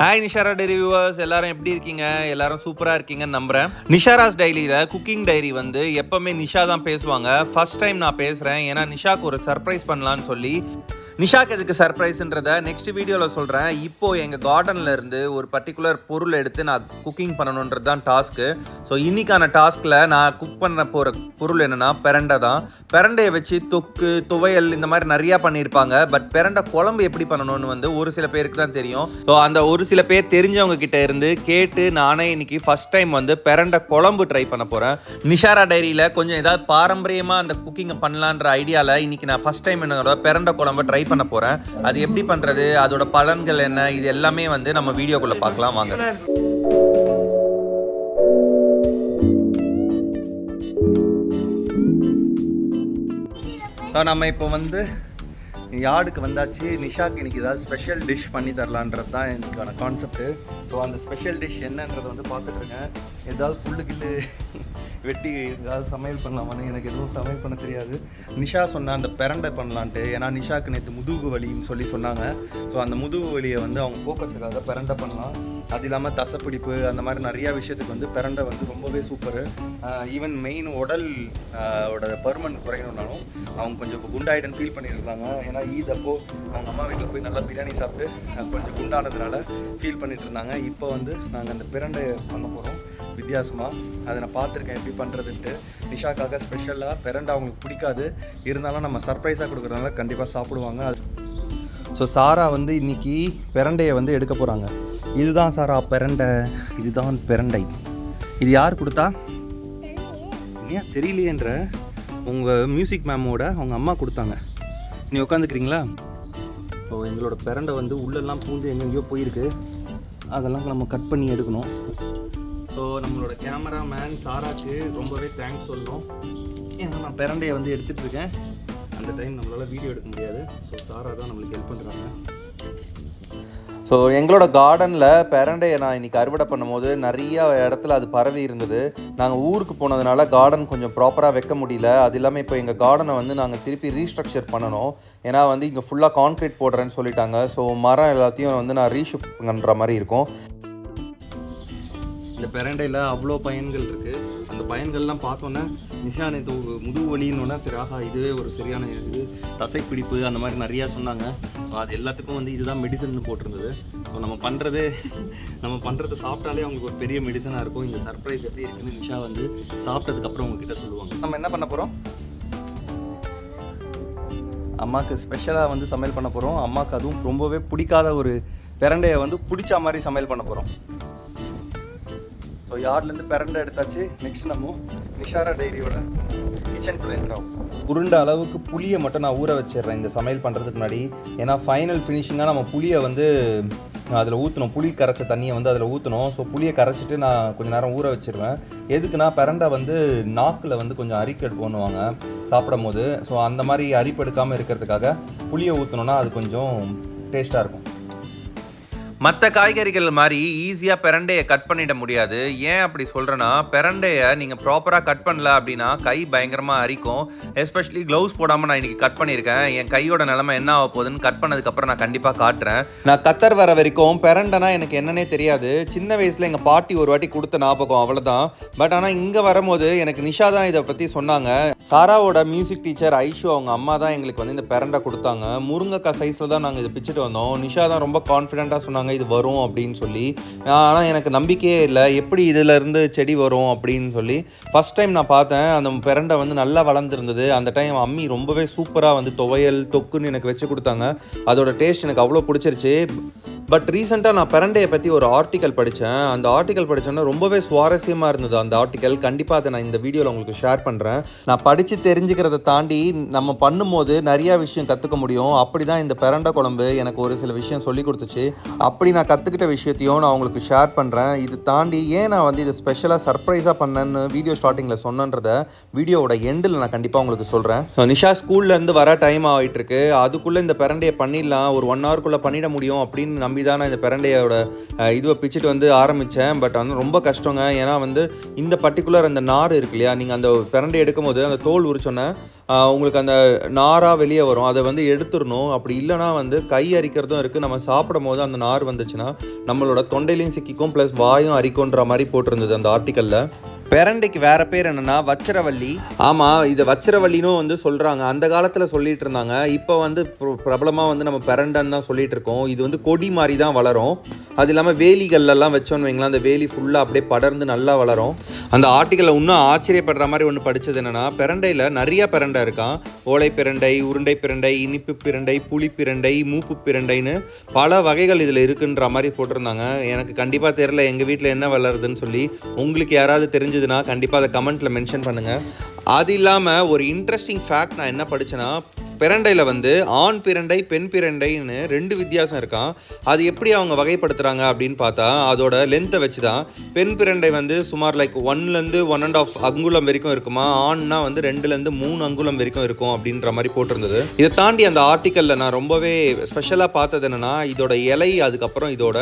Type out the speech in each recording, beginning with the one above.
Hi நிஷாரா diary viewers எல்லாரும் எப்படி இருக்கீங்க? எல்லாரும் சூப்பராக இருக்கீங்கன்னு நம்புகிறேன் நிஷாராஸ் டைரியில் குக்கிங் டைரி வந்து எப்போவுமே நிஷா தான் பேசுவாங்க. ஃபர்ஸ்ட் டைம் நான் பேசுகிறேன் ஏன்னா நிஷாக்கு ஒரு சர்ப்ரைஸ் பண்ணலான்னு சொல்லி நிஷாக்கு எதுக்கு சர்ப்ரைஸ்ன்றத நெக்ஸ்ட் வீடியோவில் சொல்கிறேன் இப்போது எங்கள் கார்டனில் இருந்து ஒரு பர்டிகுலர் பொருள் எடுத்து நான் குக்கிங் பண்ணணுன்றது தான் டாஸ்க்கு ஸோ இன்றைக்கான டாஸ்கில் நான் குக் பண்ண போகிற பொருள் என்னென்னா பெரண்டை தான். பெரண்டையை வச்சு தொக்கு துவையல் இந்த மாதிரி நிறையா பண்ணியிருப்பாங்க. பட் பெரண்டை குழம்பு எப்படி பண்ணணும்னு வந்து ஒரு சில பேருக்கு தான் தெரியும். ஸோ அந்த ஒரு சில பேர் தெரிஞ்சவங்க கிட்ட இருந்து கேட்டு நானே இன்னைக்கு ஃபர்ஸ்ட் டைம் வந்து பெரண்டை குழம்பு ட்ரை பண்ண போகிறேன் நிஷாரா டைரியில் கொஞ்சம் ஏதாவது பாரம்பரியமாக அந்த குக்கிங்கை பண்ணலான்ற ஐடியாவில் இன்றைக்கி நான் ஃபஸ்ட் டைம் என்னோட பெரண்டை குழம்பு ட்ரை பண்ண போகிறேன் அது எப்படி பண்ணுறது அதோட பலன்கள் என்ன? இது எல்லாமே வந்து நம்ம வீடியோக்குள்ளே பார்க்கலாம் வாங்க. ஸோ நம்ம இப்போ வந்து யார்டுக்கு வந்தாச்சு? நிஷாக்கு இன்றைக்கி ஏதாவது ஸ்பெஷல் டிஷ் பண்ணி தரலான்றது தான் எனக்கான கான்செப்ட்டு ஸோ அந்த ஸ்பெஷல் டிஷ் என்னன்றதை வந்து பார்த்துட்ருக்கேன் ஏதாவது புல்லு கில்லு வெட்டி ஏதாவது சமையல் பண்ணலாமான்னு எனக்கு எதுவும் சமையல் பண்ண தெரியாது. நிஷா சொன்ன அந்த பெரண்டை பண்ணலான்ட்டு ஏன்னா நிஷாக்கு நேற்று முதுகு வலின்னு சொல்லி சொன்னாங்க. ஸோ அந்த முதுகு வலியை வந்து அவங்க போக்குறதுக்காக பெரண்டை பண்ணலாம். அது இல்லாமல் தசப்பிடிப்பு அந்த மாதிரி நிறையா விஷயத்துக்கு வந்து பெரண்டை வந்து ரொம்பவே சூப்பர் ஈவன் மெயின் உடல் ஓட பருமன் குறையணும்னாலும் அவங்க கொஞ்சம் குண்டாயிடுன்னு ஃபீல் பண்ணியிருந்தாங்க ஏன்னா ஈத் அப்போ அவங்க அம்மா வீட்டில் போய் நல்லா பிரியாணி சாப்பிட்டு கொஞ்சம் குண்டானதுனால ஃபீல் பண்ணிட்டு இருந்தாங்க. இப்போ வந்து நாங்கள் அந்த பிரண்டை பண்ண போகிறோம் வித்தியாசமாக அதை நான் பார்த்துருக்கேன். எப்படி பண்ணுறதுன்ட்டு நிஷாக்காக ஸ்பெஷலாக பிரண்டை அவங்களுக்கு பிடிக்காது. இருந்தாலும் நம்ம சர்ப்ரைஸாக கொடுக்குறதுனால கண்டிப்பாக சாப்பிடுவாங்க. அது ஸோ சாரா வந்து இன்றைக்கி பிரண்டையை வந்து எடுக்க போகிறாங்க இதுதான் சாரா பிரண்டை. இதுதான் பிரண்டை. இது யார் கொடுத்தா? ஏன் தெரியலையேன்ற உங்கள் மியூசிக் மேமோட அவங்க அம்மா கொடுத்தாங்க. நீ உட்காந்துக்கிறீங்களா? ஸோ எங்களோட பிரண்டை வந்து உள்ளெல்லாம் பூந்து எங்கெங்கேயோ போயிருக்கு. அதெல்லாம் நம்ம கட் பண்ணி எடுக்கணும். ஸோ நம்மளோட கேமராமேன் சாராக்கு ரொம்பவே தேங்க்ஸ் சொல்லணும் ஏன்னா நான் பிறண்டையை வந்து எடுத்துகிட்டு இருக்கேன். அந்த டைம் நம்மளால் வீடியோ எடுக்க முடியாது. ஸோ சாரா தான் நம்மளுக்கு ஹெல்ப் பண்ணுறாங்க ஸோ எங்களோட கார்டனில் பெரண்டையை நான் இன்றைக்கி அறுவடை பண்ணும்போது நிறைய இடத்துல அது பரவி இருந்தது. நாங்கள் ஊருக்கு போனதுனால கார்டன் கொஞ்சம் ப்ராப்பராக வைக்க முடியல. அது இல்லாமல் இப்போ எங்கள் கார்டனை வந்து நாங்கள் திருப்பி ரீஸ்ட்ரக்சர் பண்ணணும். ஏன்னா வந்து இங்கே ஃபுல்லாக கான்க்ரீட் போடுறேன்னு சொல்லிட்டாங்க. ஸோ மரம் எல்லாத்தையும் வந்து நான் ரீஷிஃப்ட் பண்ணுற மாதிரி இருக்கும். இந்த பெரண்டையில் அவ்வளோ பயன்கள் இருக்குது அந்த பயன்கள்லாம் பார்த்தோன்னே நிஷா நேற்று முதுகு வலின்னொன்னே சரி ஆகா இதுவே ஒரு சரியான இது. தசைப்பிடிப்பு அந்த மாதிரி நிறையா சொன்னாங்க. அது எல்லாத்துக்கும் வந்து இதுதான் மெடிசன் போட்டிருந்தது. ஸோ நம்ம பண்ணுறது நம்ம பண்ணுறது சாப்பிட்டாலே அவங்களுக்கு ஒரு பெரிய மெடிசனாக இருக்கும். இந்த சர்ப்ரைஸ் எப்படி இருக்குன்னு நிஷா வந்து சாப்பிட்டதுக்கப்புறம் உங்ககிட்ட சொல்லுவாங்க. நம்ம என்ன பண்ண போகிறோம் அம்மாவுக்கு ஸ்பெஷலாக வந்து சமையல் பண்ண போகிறோம் அம்மாவுக்கு அதுவும் ரொம்பவே பிடிக்காத ஒரு பிரண்டையை வந்து பிடிச்ச மாதிரி சமையல் பண்ண போகிறோம் ஸோ யார்ட்லேருந்து பிரண்டை எடுத்தாச்சு? நெக்ஸ்ட் நம்ம நிஷாரா டைரியோட கிச்சனுக்குள்ளே இருக்கிறோம். உருண்ட அளவுக்கு புளியை மட்டும் நான் ஊற வச்சிடுறேன் இந்த சமையல் பண்ணுறதுக்கு முன்னாடி. ஏன்னா ஃபைனல் ஃபினிஷிங்காக நம்ம புளியை வந்து அதில் ஊற்றணும் புளி கரைச்ச தண்ணியை வந்து அதில் ஊற்றணும் ஸோ புளியை கரைச்சிட்டு நான் கொஞ்சம் நேரம் ஊற வச்சிருவேன். எதுக்குன்னா பிரண்டை வந்து நாக்கில் வந்து கொஞ்சம் அரிக்கெடு பண்ணுவாங்க சாப்பிடும் போது ஸோ அந்த மாதிரி அரிப்பெடுக்காமல் இருக்கிறதுக்காக புளியை ஊற்றணுன்னா அது கொஞ்சம் டேஸ்ட்டாக இருக்கும். மற்ற காய்கறிகள் மாதிரி ஈஸியாக பிரண்டையை கட் பண்ணிட முடியாது. ஏன் அப்படி சொல்கிறேன்னா பிரண்டையை நீங்கள் ப்ராப்பராக கட் பண்ணல அப்படின்னா கை பயங்கரமாக அரிக்கும். எஸ்பெஷலி க்ளவுஸ் போடாமல் நான் இன்றைக்கி கட் பண்ணியிருக்கேன் என் கையோட நிலமை என்ன ஆக போகுதுன்னு கட் பண்ணதுக்கப்புறம் நான் கண்டிப்பாக காட்டுறேன். நான் கத்தர் வர வரைக்கும் பிரண்டைனா எனக்கு என்னன்னே தெரியாது. சின்ன வயசில் எங்கள் பாட்டி ஒரு வாட்டி கொடுத்த ஞாபகம் அவ்வளோதான் பட் ஆனால் இங்கே வரும்போது எனக்கு நிஷா தான் இதை பற்றி சொன்னாங்க. சாராவோட மியூசிக் டீச்சர் ஐஷு அவங்க அம்மா தான் எங்களுக்கு வந்து இந்த பிரண்டை கொடுத்தாங்க. முருங்கைக்காய் சைஸில் தான் நாங்கள் இதை பிச்சுட்டு வந்தோம். நிஷா தான் ரொம்ப கான்ஃபிடென்ட்டாக சொன்னாங்க. இது வரும் அப்படின்னு சொல்லி. ஆனால் எனக்கு நம்பிக்கையே இல்லை. எப்படி இதிலேருந்து செடி வரும் அப்படின்னு சொல்லி. ஃபர்ஸ்ட் டைம் நான் பார்த்தேன். அந்த பிரண்டை வந்து நல்லா வளர்ந்துருந்தது. அந்த டைம் அம்மி ரொம்பவே சூப்பராக வந்து துவையல் தொக்குன்னு எனக்கு வச்சு கொடுத்தாங்க. அதோட டேஸ்ட் எனக்கு அவ்வளோ பிடிச்சிருச்சு. பட் ரீசெண்டாக நான் பெரண்டையை பற்றி ஒரு ஆர்டிக்கல் படித்தேன் அந்த ஆர்டிக்கல் படித்தோன்னா ரொம்பவே சுவாரஸ்யமாக இருந்தது அந்த ஆர்டிக்கல் கண்டிப்பாக அதை நான் இந்த வீடியோவில் உங்களுக்கு ஷேர் பண்ணுறேன் நான் படித்து தெரிஞ்சுக்கிறத தாண்டி நம்ம பண்ணும்போது நிறையா விஷயம் கற்றுக்க முடியும். அப்படி தான் இந்த பெரண்டை குழம்பு எனக்கு ஒரு சில விஷயம் சொல்லி கொடுத்துச்சு. அப்படி நான் கற்றுக்கிட்ட விஷயத்தையும் நான் உங்களுக்கு ஷேர் பண்ணுறேன் இது தாண்டி ஏன் நான் வந்து இதை ஸ்பெஷலாக சர்ப்ரைஸாக பண்ணேன்னு வீடியோ ஸ்டார்டிங்கில் சொன்னன்றத வீடியோவோட எண்டில் நான் கண்டிப்பாக உங்களுக்கு சொல்கிறேன் நிஷா ஸ்கூல்லேருந்து வர டைம் ஆகிட்டு இருக்கு அதுக்குள்ளே இந்த பெரண்டையை பண்ணிடலாம். ஒரு ஒன் ஹவர்க்குள்ளே பண்ணிட முடியும் அப்படின்னு நம்பி தான் நான் இந்த பிரண்டையோட இதுவை பிச்சுட்டு வந்து ஆரம்பித்தேன் பட் வந்து ரொம்ப கஷ்டங்க. ஏன்னா வந்து இந்த பர்டிகுலர் அந்த நார் இருக்கு இல்லையா? நீங்கள் அந்த பிரண்டை எடுக்கும் போது அந்த தோல் உரிச்சோன்னே உங்களுக்கு அந்த நாராக வெளியே வரும். அதை வந்து எடுத்துடணும். அப்படி இல்லைனா வந்து கை அரிக்கிறதும் இருக்குது நம்ம சாப்பிடும் போது அந்த நார் வந்துச்சுன்னா நம்மளோட தொண்டையிலையும் சிக்கிக்கும் ப்ளஸ் வாயும் அரிக்கும்ன்ற மாதிரி போட்டிருந்தது அந்த ஆர்டிக்கலில் பெரண்டைக்கு வேற பேர் என்னன்னா வச்சிரவள்ளி. ஆமாம் இது வச்சிரவள்ளினும் வந்து சொல்கிறாங்க அந்த காலத்தில் சொல்லிட்டு இருந்தாங்க. இப்போ வந்து பிரபலமாக வந்து நம்ம பெரண்டைன்னு தான் சொல்லிட்டு இருக்கோம். இது வந்து கொடி மாதிரி தான் வளரும். அது இல்லாமல் வேலிகள்லாம் வச்சோன்னு வைங்களேன் அந்த வேலி ஃபுல்லாக அப்படியே படர்ந்து நல்லா வளரும். அந்த ஆர்டிக்கலில் இன்னும் ஆச்சரியப்படுற மாதிரி ஒன்று படித்தது என்னன்னா பிரண்டையில் நிறைய பெரண்டை இருக்கான். ஓலை பிரண்டை உருண்டை பிரண்டை இனிப்பு பிரண்டை புளி பிரண்டை மூப்பு பிரண்டைன்னு பல வகைகள் இதில் இருக்குன்ற மாதிரி போட்டிருந்தாங்க. எனக்கு கண்டிப்பாக தெரில எங்கள் வீட்டில் என்ன வளருதுன்னு சொல்லி. உங்களுக்கு யாராவது தெரிஞ்சதுன்னா கண்டிப்பாக அதை கமெண்ட்டில் மென்ஷன் பண்ணுங்கள் அது இல்லாமல் ஒரு இன்ட்ரெஸ்டிங் ஃபேக்ட் நான் என்ன படித்தேன்னா பிரண்டையில் வந்து ஆண் பிரண்டை பெண் பிரண்டைன்னு ரெண்டு வித்தியாசம் இருக்கான் அது எப்படி அவங்க வகைப்படுத்துகிறாங்க அப்படின்னு பார்த்தா அதோட லென்த்தை வச்சு தான் பெண் பிரண்டை வந்து சுமார் லைக் ஒன்லேருந்து ஒன் அண்ட் ஆஃப் அங்குலம் வரைக்கும் இருக்குமா ஆண்னா வந்து ரெண்டுலேருந்து மூணு அங்குலம் வரைக்கும் இருக்கும் அப்படின்ற மாதிரி போட்டிருந்தது. இதை தாண்டி அந்த ஆர்டிக்கலில் நான் ரொம்பவே ஸ்பெஷலாக பார்த்தது என்னென்னா இதோட இலை அதுக்கப்புறம் இதோட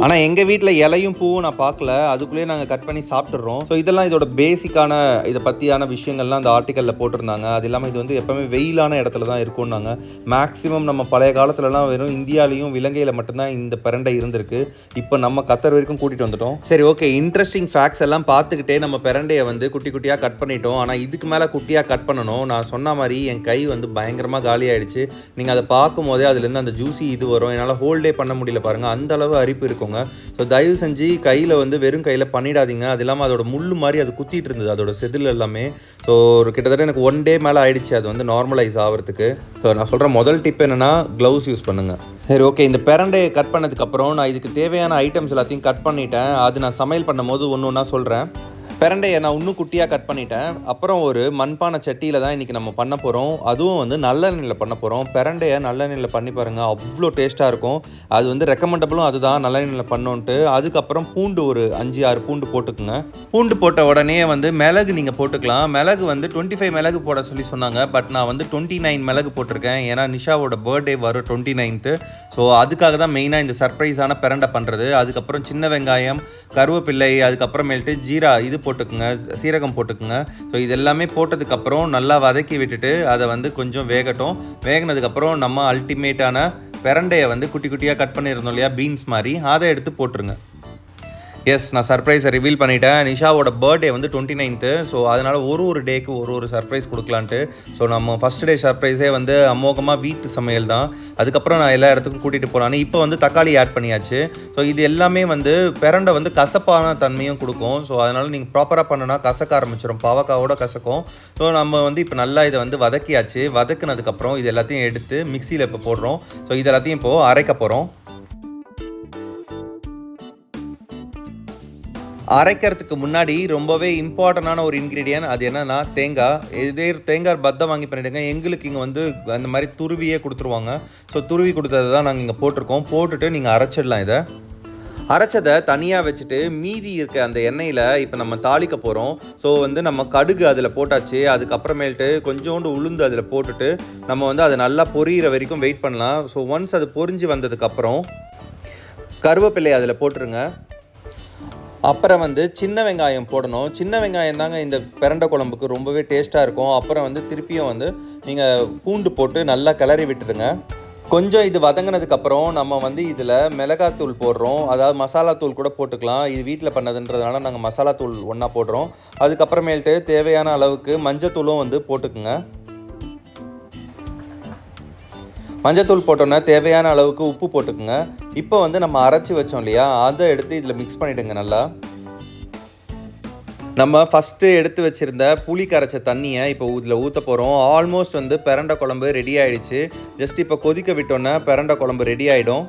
ஆனால் எங்கள் வீட்டில் இலையும் பூவும் நான் பார்க்கல அதுக்குள்ளேயே நாங்கள் கட் பண்ணி சாப்பிட்றோம் ஸோ இதெல்லாம் இதோட பேசிக்கான இதை பற்றியான விஷயங்கள்லாம் அந்த ஆர்டிக்கலில் போட்டிருந்தாங்க. அது இல்லாமல் இது வந்து எப்போவுமே வெயிலான இடத்துல தான் இருக்கும்னாங்க. மேக்ஸிமம் நம்ம பழைய காலத்துலலாம் வெறும் இந்தியாலையும் இலங்கையில் மட்டும்தான் இந்த பிரண்டை இருந்திருக்கு. இப்போ நம்ம கத்தர் வரைக்கும் கூட்டிகிட்டு வந்துட்டோம். சரி ஓகே இன்ட்ரெஸ்டிங் ஃபேக்ட்ஸ் எல்லாம் பார்த்துக்கிட்டே நம்ம பிரண்டையை வந்து குட்டி குட்டியாக கட் பண்ணிட்டோம். ஆனால் இதுக்கு மேலே குட்டியாக கட் பண்ணணும். நான் சொன்ன மாதிரி என் கை வந்து பயங்கரமாக காலி ஆயிடுச்சு. நீங்கள் அதை பார்க்கும் போதே அதுலேருந்து அந்த ஜூஸி இது வரும். என்னால் ஹோல்டே பண்ண முடியல பாருங்கள் அந்த அளவு அரிப்பு வச்சுக்கோங்க. ஸோ தயவு செஞ்சு கையில் வந்து வெறும் கையில் பண்ணிடாதீங்க. அது இல்லாமல் அதோட முள் மாதிரி அது குத்திட்டு இருந்தது அதோட செதில் எல்லாமே. ஸோ ஒரு கிட்டத்தட்ட எனக்கு ஒன் டே மேலே ஆயிடுச்சு அது வந்து நார்மலைஸ் ஆகிறதுக்கு ஸோ நான் சொல்கிற முதல் டிப் என்னென்னா க்ளவுஸ் யூஸ் பண்ணுங்கள் சரி ஓகே இந்த பெரண்டையை கட் பண்ணதுக்கப்புறம் நான் இதுக்கு தேவையான ஐட்டம்ஸ் எல்லாத்தையும் கட் பண்ணிட்டேன். அது நான் சமையல் பண்ணும்போது ஒன்று ஒன்றா சொல்கிறேன் பிரண்டையை நான் இன்னும் குட்டியாக கட் பண்ணிட்டேன். அப்புறம் ஒரு மண்பானை சட்டியில் தான் இன்றைக்கி நம்ம பண்ண போகிறோம் அதுவும் வந்து நல்லெண்ணெயில் பண்ண போகிறோம் பிரண்டையை நல்லெண்ணெயில் பண்ணி பாருங்கள் அவ்வளோ டேஸ்ட்டாக இருக்கும். அது வந்து ரெக்கமெண்டபிளும் அதுதான் நல்லெண்ணெயில் பண்ணோன்ட்டு. அதுக்கப்புறம் பூண்டு ஒரு அஞ்சு ஆறு பூண்டு போட்டுக்குங்க. பூண்டு போட்ட உடனே வந்து மிளகு நீங்கள் போட்டுக்கலாம். மிளகு வந்து டுவெண்ட்டி ஃபைவ் மிளகு போட சொல்லி சொன்னாங்க. பட் நான் வந்து டுவெண்ட்டி நைன் மிளகு போட்டிருக்கேன். ஏன்னா நிஷாவோட பர்த்டே வரும் டுவெண்ட்டி நைன்த்து ஸோ அதுக்காக தான் மெயினாக இந்த சர்ப்ரைஸான பிரண்டை பண்ணுறது அதுக்கப்புறம் சின்ன வெங்காயம் கருவேப்பிள்ளை அதுக்கப்புறமேல்ட்டு ஜீரா இது போட்டு போட்டுக்குங்க சீரகம் போட்டுக்குங்க. ஸோ இது எல்லாமே போட்டதுக்கப்புறம் நல்லா வதக்கி விட்டுட்டு அதை வந்து கொஞ்சம் வேகட்டும். வேகினதுக்கப்புறம் நம்ம அல்டிமேட்டான பிரண்டையை வந்து குட்டி குட்டியாக கட் பண்ணியிருந்தோம் இல்லையா? பீன்ஸ் மாதிரி. அதை எடுத்து போட்டுருங்க. எஸ் நான் சர்ப்ரைஸை ரிவீல் பண்ணிட்டேன். நிஷாவோட பர்த்டே வந்து டுவெண்ட்டி நைன்த்து ஸோ அதனால் ஒரு ஒரு டேக்கு ஒரு ஒரு சர்ப்ரைஸ் கொடுக்கலான்ட்டு. ஸோ நம்ம ஃபஸ்ட் டே சர்ப்ரைஸே வந்து அமோகமாக வீட்டு சமையல் தான். அதுக்கப்புறம் நான் எல்லா இடத்துக்கும் கூட்டிகிட்டு போகலான்னு இப்போ வந்து தக்காளி ஆட் பண்ணியாச்சு. ஸோ இது எல்லாமே வந்து பிறண்டை வந்து கசப்பான தன்மையும் கொடுக்கும். ஸோ அதனால் நீங்கள் ப்ராப்பராக பண்ணுனா கசக்க ஆரம்பிச்சிடும் பாவக்காவோட கசக்கும். ஸோ நம்ம வந்து இப்போ நல்லா இதை வந்து வதக்கியாச்சு. வதக்குனதுக்கப்புறம் இது எல்லாத்தையும் எடுத்து மிக்சியில் இப்போ போடுறோம். ஸோ இது எல்லாத்தையும் இப்போது அரைக்க போகிறோம் அரைக்கிறதுக்கு முன்னாடி ரொம்பவே இம்பார்ட்டண்டான ஒரு இன்க்ரீடியன்ட் அது என்னன்னா தேங்காய் இதே தேங்காய் பத்தம் வாங்கி பண்ணிடுங்க. எங்களுக்கு இங்கே வந்து அந்த மாதிரி துருவியே கொடுத்துருவாங்க. ஸோ துருவி கொடுத்தது தான் நாங்கள் இங்கே போட்டிருக்கோம். போட்டுட்டு நீங்கள் அரைச்சிடலாம் இதை. அரைச்சதை தனியாக வச்சுட்டு மீதி இருக்க அந்த எண்ணெயில் இப்போ நம்ம தாளிக்க போகிறோம் ஸோ வந்து நம்ம கடுகு அதில் போட்டாச்சு. அதுக்கப்புறமேல்ட்டு கொஞ்சோண்டு உளுந்து அதில் போட்டுட்டு நம்ம வந்து அதை நல்லா பொரியிற வரைக்கும் வெயிட் பண்ணலாம். ஸோ ஒன்ஸ் அது பொரிஞ்சு வந்ததுக்கப்புறம் கருவேப்பிலை அதில் போட்டுருங்க. அப்புறம் வந்து சின்ன வெங்காயம் போடணும். சின்ன வெங்காயம் தாங்க இந்த பிரண்டை குழம்புக்கு ரொம்பவே டேஸ்ட்டாக இருக்கும். அப்புறம் வந்து திருப்பியும் வந்து நீங்கள் பூண்டு போட்டு நல்லா கிளறி விட்டுருங்க கொஞ்சம் இது வதங்கினதுக்கப்புறம் நம்ம வந்து இதில் மிளகாத்தூள் போடுறோம். அதாவது மசாலா தூள் கூட போட்டுக்கலாம். இது வீட்டில் பண்ணதுன்றதுனால நாங்கள் மசாலா தூள் ஒன்றா போடுறோம். அதுக்கப்புறமேல்ட்டு தேவையான அளவுக்கு மஞ்சத்தூளும் வந்து போட்டுக்குங்க. மஞ்சத்தூள் போட்டோன்னா தேவையான அளவுக்கு உப்பு போட்டுக்குங்க. இப்போ வந்து நம்ம அரைச்சி வச்சோம் இல்லையா? அதை எடுத்து இதில் மிக்ஸ் பண்ணிவிடுங்க நல்லா. நம்ம ஃபஸ்ட்டு எடுத்து வச்சுருந்த புளி கரைச்ச தண்ணியை இப்போ இதில் ஊற்ற போகிறோம் ஆல்மோஸ்ட் வந்து பிரண்டை குழம்பு ரெடி ஆகிடுச்சு ஜஸ்ட் இப்போ கொதிக்க விட்டோன்னே பிரண்டை குழம்பு ரெடி ஆகிடும்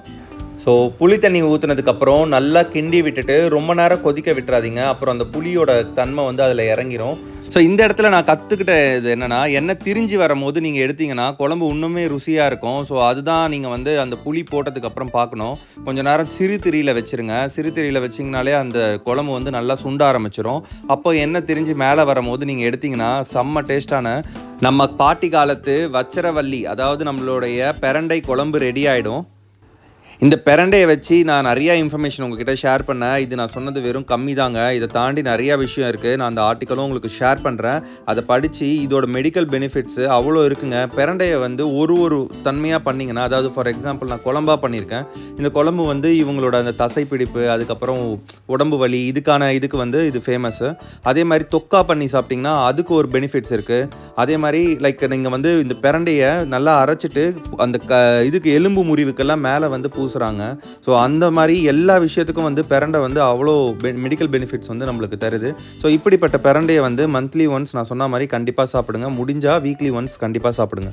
ஸோ புளி தண்ணி ஊற்றுனதுக்கப்புறம் நல்லா கிண்டி விட்டுட்டு ரொம்ப நேரம் கொதிக்க விட்டுறாதீங்க. அப்புறம் அந்த புளியோட தன்மை வந்து அதில் இறங்கிரும். ஸோ இந்த இடத்துல நான் கற்றுக்கிட்ட இது என்னென்னா எண்ணெய் திரிஞ்சு வரும்போது நீங்கள் எடுத்தீங்கன்னா குழம்பு இன்னுமே ருசியாக இருக்கும். ஸோ அதுதான் நீங்கள் வந்து அந்த புளி போட்டதுக்கப்புறம் பார்க்கணும். கொஞ்சம் நேரம் சிறு திரியில் வச்சுருங்க. சிறு திரியில் வச்சிங்கனாலே அந்த குழம்பு வந்து நல்லா சுண்ட ஆரம்பிச்சிடும் அப்போ எண்ணெய் திரிஞ்சு மேலே வரும்போது நீங்கள் எடுத்தீங்கன்னா செம்ம டேஸ்ட்டான நம்ம பாட்டி காலத்து வச்சரவள்ளி அதாவது நம்மளுடைய பிரண்டை குழம்பு ரெடி ஆகிடும் இந்த பிரண்டையை வச்சு நான் நிறையா இன்ஃபர்மேஷன் உங்ககிட்ட ஷேர் பண்ணேன். இது நான் சொன்னது வெறும் கம்மி தாங்க இதை தாண்டி நிறையா விஷயம் இருக்குது நான் அந்த ஆர்டிக்கலும் உங்களுக்கு ஷேர் பண்ணுறேன் அதை படித்து இதோட மெடிக்கல் பெனிஃபிட்ஸு அவ்வளோ இருக்குங்க. பிரண்டையை வந்து ஒரு ஒரு தன்மையாக பண்ணிங்கன்னா அதாவது ஃபார் எக்ஸாம்பிள் நான் குழம்பாக பண்ணியிருக்கேன். இந்த குழம்பு வந்து இவங்களோட அந்த தசைப்பிடிப்பு அதுக்கப்புறம் உடம்பு வலி இதுக்கான இதுக்கு வந்து இது ஃபேமஸ்ஸு அதே மாதிரி தொக்கா பண்ணி சாப்பிட்டிங்கன்னா அதுக்கு ஒரு பெனிஃபிட்ஸ் இருக்குது அதே மாதிரி லைக் நீங்கள் வந்து இந்த பிரண்டையை நல்லா அரைச்சிட்டு அந்த க இதுக்கு எலும்பு முறிவுக்கெல்லாம் மேலே வந்து பூசுகிறாங்க ஸோ அந்த மாதிரி எல்லா விஷயத்துக்கும் வந்து பிரண்டை வந்து அவ்வளோ மெடிக்கல் பெனிஃபிட்ஸ் வந்து நம்மளுக்கு தருது. ஸோ இப்படிப்பட்ட பிரண்டையை வந்து மந்த்லி ஒன்ஸ் நான் சொன்ன மாதிரி கண்டிப்பாக சாப்பிடுங்க. முடிஞ்சால் வீக்லி ஒன்ஸ் கண்டிப்பாக சாப்பிடுங்க.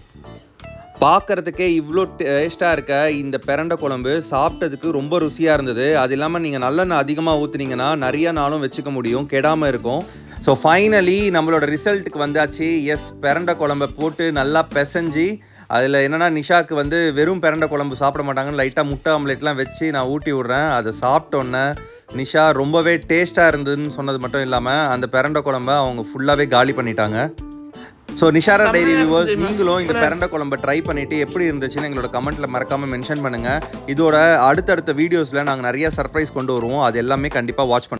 பார்க்கறதுக்கே இவ்வளோ டேஸ்ட்டாக இருக்க இந்த பிரண்டை குழம்பு சாப்பிட்டதுக்கு ரொம்ப ருசியாக இருந்தது. அது இல்லாமல் நீங்கள் நல்லெண்ணெய் அதிகமாக ஊற்றுனீங்கன்னா நிறைய நாளும் வச்சுக்க முடியும். கெடாமல் இருக்கும். ஸோ ஃபைனலி நம்மளோட ரிசல்ட்டுக்கு வந்தாச்சு. எஸ் பிரண்டை குழம்பை போட்டு நல்லா பிசைஞ்சு அதில் என்னென்னா நிஷாக்கு வந்து வெறும் பிரண்டை குழம்பு சாப்பிட மாட்டாங்கன்னு லைட்டாக முட்டை ஆம்லேட்லாம் வச்சு நான் ஊட்டி விட்றேன். அதை சாப்பிட்டோன்னே நிஷா ரொம்பவே டேஸ்ட்டாக இருந்ததுன்னு சொன்னது மட்டும் இல்லாமல் அந்த பிரண்டை குழம்ப அவங்க ஃபுல்லாகவே காலி பண்ணிட்டாங்க. ஸோ நிஷாரா டைரி வியூவர்ஸ் நீங்களும் இந்த பிரண்டை குழம்பை ட்ரை பண்ணிட்டு எப்படி இருந்துச்சுன்னு எங்களோட கமெண்ட்ல மறக்காம மென்ஷன் பண்ணுங்க. இதோட அடுத்தடுத்த வீடியோஸ்ல நாங்கள் நிறைய சர்ப்ரைஸ் கொண்டு வருவோம். அது எல்லாமே கண்டிப்பாக வாட்ச் பண்ணுங்க